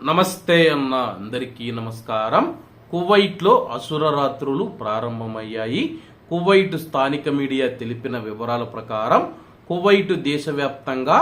నమస్తే అన్న అందరికీ నమస్కారం. కువైట్లో అసుర రాత్రులు ప్రారంభమయ్యాయి. కువైట్ స్థానిక మీడియా తెలిపిన వివరాల ప్రకారం కువైట్ దేశవ్యాప్తంగా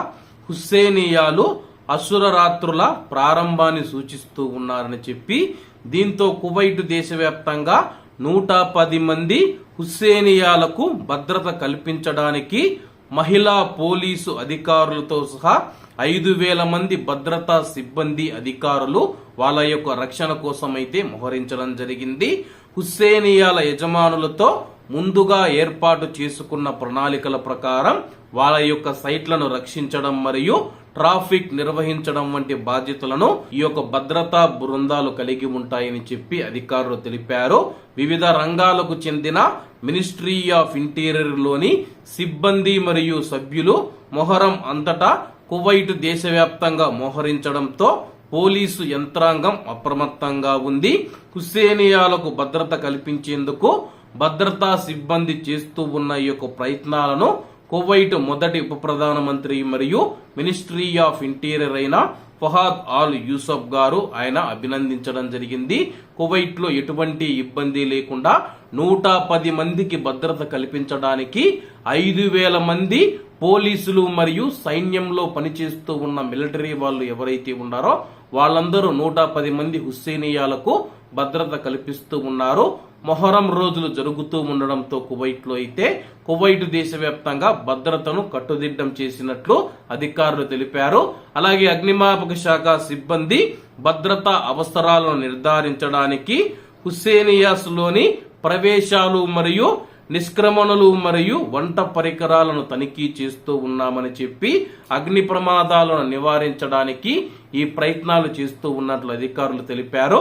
హుస్సేనియాలు అసుర రాత్రుల ప్రారంభాన్ని సూచిస్తూ ఉన్నారని చెప్పి దీంతో కువైట్ దేశవ్యాప్తంగా నూట పది మంది హుస్సేనియాలకు భద్రత కల్పించడానికి మహిళా పోలీసు అధికారులతో సహా ఐదు వేల మంది భద్రతా సిబ్బంది అధికారులు వాళ్ళ యొక్క రక్షణ కోసం అయితే మోహరించడం జరిగింది. హుస్సేనియాల యజమానులతో ముందుగా ఏర్పాటు చేసుకున్న ప్రణాళికల ప్రకారం వాళ్ళ యొక్క సైట్లను రక్షించడం మరియు ట్రాఫిక్ నిర్వహించడం వంటి బాధ్యతలను ఈ యొక్క భద్రతా బృందాలు కలిగి ఉంటాయని చెప్పి అధికారులు తెలిపారు. వివిధ రంగాలకు చెందిన మినిస్ట్రీ ఆఫ్ ఇంటీరియర్లోని సిబ్బంది మరియు సభ్యులు మొహరం అంతటా కువైట్ దేశవ్యాప్తంగా మోహరించడంతో పోలీసు యంత్రాంగం అప్రమత్తంగా ఉంది. హుస్సేనియాలకు భద్రత కల్పించేందుకు భద్రతా సిబ్బంది చేస్తూ ఉన్న ఈ యొక్క ప్రయత్నాలను కువైట్ మొదటి ఉప ప్రధానమంత్రి మరియు మినిస్ట్రీ ఆఫ్ ఇంటీరియర్ అయిన ఫహాద్ ఆల్ యూసఫ్ గారు ఆయన అభినందించడం జరిగింది. కువైట్లో ఎటువంటి ఇబ్బంది లేకుండా నూట పది మందికి భద్రత కల్పించడానికి ఐదు వేల మంది పోలీసులు మరియు సైన్యంలో పనిచేస్తూ ఉన్న మిలిటరీ వాళ్ళు ఎవరైతే ఉన్నారో వాళ్ళందరూ నూట పది మంది హుస్సేనియాలకు భద్రత కల్పిస్తూ ఉన్నారు. మొహరం రోజులు జరుగుతూ ఉండడంతో కువైట్లో అయితే కువైట్ దేశవ్యాప్తంగా భద్రతను కట్టుదిట్టం చేసినట్లు అధికారులు తెలిపారు. అలాగే అగ్నిమాపక శాఖ సిబ్బంది భద్రతా అవసరాలను నిర్ధారించడానికి హుస్సేనియాస్లోని ప్రవేశాలు మరియు నిష్క్రమణలు మరియు వంట పరికరాలను తనిఖీ చేస్తూ ఉన్నామని చెప్పి అగ్ని ప్రమాదాలను నివారించడానికి ఈ ప్రయత్నాలు చేస్తూ ఉన్నట్లు అధికారులు తెలిపారు.